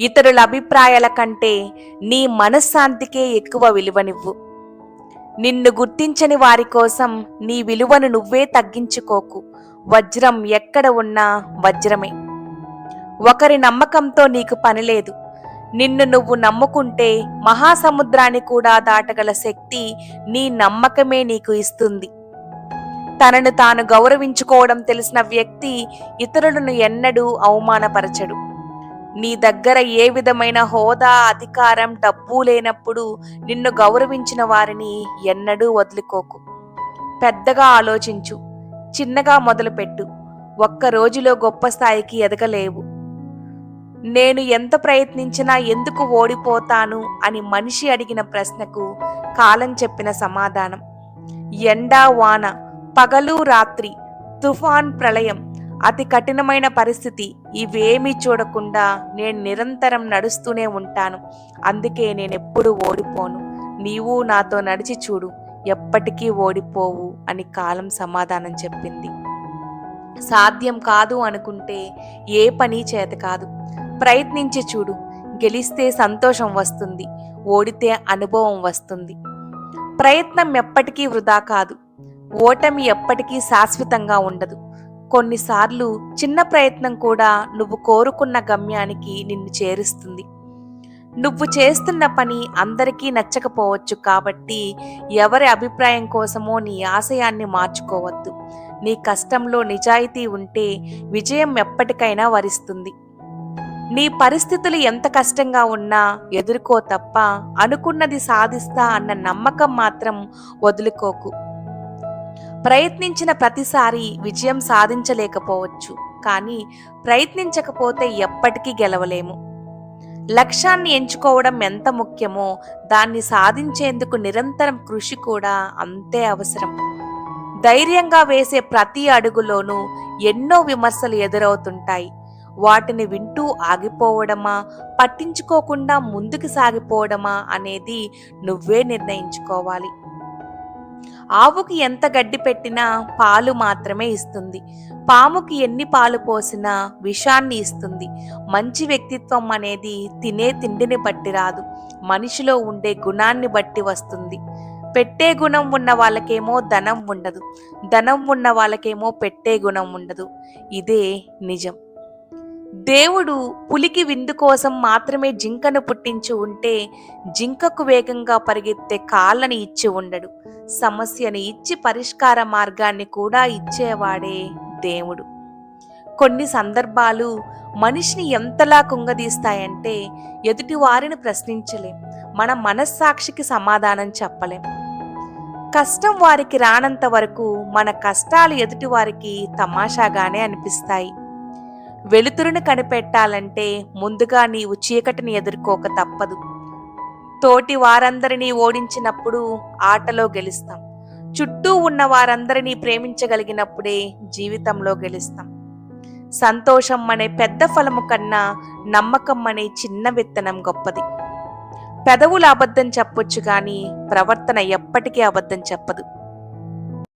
ఇతరుల అభిప్రాయాల కంటే నీ మనశ్శాంతికే ఎక్కువ విలువనివ్వు. నిన్ను గుర్తించని వారి కోసం నీ విలువను నువ్వే తగ్గించుకోకు. వజ్రం ఎక్కడ ఉన్నా వజ్రమే. ఒకరి నమ్మకంతో నీకు పనిలేదు నిన్ను నువ్వు నమ్ముకుంటే మహాసముద్రాన్ని కూడా దాటగల శక్తి నీ నమ్మకమే నీకు ఇస్తుంది. తనను తాను గౌరవించుకోవడం తెలిసిన వ్యక్తి ఇతరులను ఎన్నడూ అవమానపరచడు. నీ దగ్గర ఏ విధమైన హోదా అధికారం డబ్బు లేనప్పుడు నిన్ను గౌరవించిన వారిని ఎన్నడూ వదులుకోకు. పెద్దగా ఆలోచించు చిన్నగా మొదలుపెట్టు. ఒక్క రోజులో గొప్ప స్థాయికి ఎదగలేవు. నేను ఎంత ప్రయత్నించినా ఎందుకు ఓడిపోతాను అని మనిషి అడిగిన ప్రశ్నకు కాలం చెప్పిన సమాధానం. ఎండా వాన పగలు రాత్రి తుఫాన్ ప్రళయం అతి కఠినమైన పరిస్థితి. ఇవేమీ చూడకుండా నేను నిరంతరం నడుస్తూనే ఉంటాను. అందుకే నేనెప్పుడు ఓడిపోను. నీవు నాతో నడిచి చూడు. ఎప్పటికీ ఓడిపోవు అని కాలం సమాధానం చెప్పింది. సాధ్యం కాదు అనుకుంటే ఏ పని చేత కాదు. ప్రయత్నించి చూడు. గెలిస్తే సంతోషం వస్తుంది. ఓడితే అనుభవం వస్తుంది. ప్రయత్నం ఎప్పటికీ వృధా కాదు. ఓటమి ఎప్పటికీ శాశ్వతంగా ఉండదు. కొన్నిసార్లు చిన్న ప్రయత్నం కూడా నువ్వు కోరుకున్న గమ్యానికి నిన్ను చేరుస్తుంది. నువ్వు చేస్తున్న పని అందరికీ నచ్చకపోవచ్చు కాబట్టి ఎవరి అభిప్రాయం కోసమో నీ ఆశయాన్ని మార్చుకోవద్దు. నీ కష్టంలో నిజాయితీ ఉంటే విజయం ఎప్పటికైనా వరిస్తుంది. నీ పరిస్థితులు ఎంత కష్టంగా ఉన్నా ఎదుర్కో తప్ప అనుకున్నది సాధిస్తా అన్న నమ్మకం మాత్రం వదులుకోకు. ప్రయత్నించిన ప్రతిసారి విజయం సాధించలేకపోవచ్చు. కానీ ప్రయత్నించకపోతే ఎప్పటికీ గెలవలేము. లక్ష్యాన్ని ఎంచుకోవడం ఎంత ముఖ్యమో దాన్ని సాధించేందుకు నిరంతరం కృషి కూడా అంతే అవసరం. ధైర్యంగా వేసే ప్రతి అడుగులోనూ ఎన్నో విమర్శలు ఎదురవుతుంటాయి. వాటిని వింటూ ఆగిపోవడమా పట్టించుకోకుండా ముందుకు సాగిపోవడమా అనేది నువ్వే నిర్ణయించుకోవాలి. ఆవుకి ఎంత గడ్డి పెట్టినా పాలు మాత్రమే ఇస్తుంది. పాముకి ఎన్ని పాలు పోసినా విషాన్ని ఇస్తుంది. మంచి వ్యక్తిత్వం అనేది తినే తిండిని బట్టి రాదు. మనిషిలో ఉండే గుణాన్ని బట్టి వస్తుంది. పెట్టే గుణం ఉన్న వాళ్ళకేమో ధనం ఉండదు. ధనం ఉన్న వాళ్ళకేమో పెట్టే గుణం ఉండదు. ఇదే నిజం. దేవుడు పులికి విందు కోసం మాత్రమే జింకను పుట్టించి ఉంటే జింకకు వేగంగా పరిగెత్తే కాళ్ళని ఇచ్చి ఉండడు. సమస్యని ఇచ్చి పరిష్కార మార్గాన్ని కూడా ఇచ్చేవాడే దేవుడు. కొన్ని సందర్భాలు మనిషిని ఎంతలా కుంగదీస్తాయంటే ఎదుటి వారిని ప్రశ్నించలేం. మన మనస్సాక్షికి సమాధానం చెప్పలేం. కష్టం వారికి రానంత వరకు మన కష్టాలు ఎదుటి వారికి తమాషాగానే అనిపిస్తాయి. వెలుతురును కనిపెట్టాలంటే ముందుగా నీవు చీకటిని ఎదుర్కోక తప్పదు. తోటి వారందరినీ ఓడించినప్పుడు ఆటలో గెలుస్తాం. చుట్టూ ఉన్న వారందరినీ ప్రేమించగలిగినప్పుడే జీవితంలో గెలుస్తాం. సంతోషం అనే పెద్ద ఫలము కన్నా నమ్మకం అనే చిన్న విత్తనం గొప్పది. పెదవులు అబద్ధం చెప్పొచ్చు కానీ ప్రవర్తన ఎప్పటికీ అబద్ధం చెప్పదు.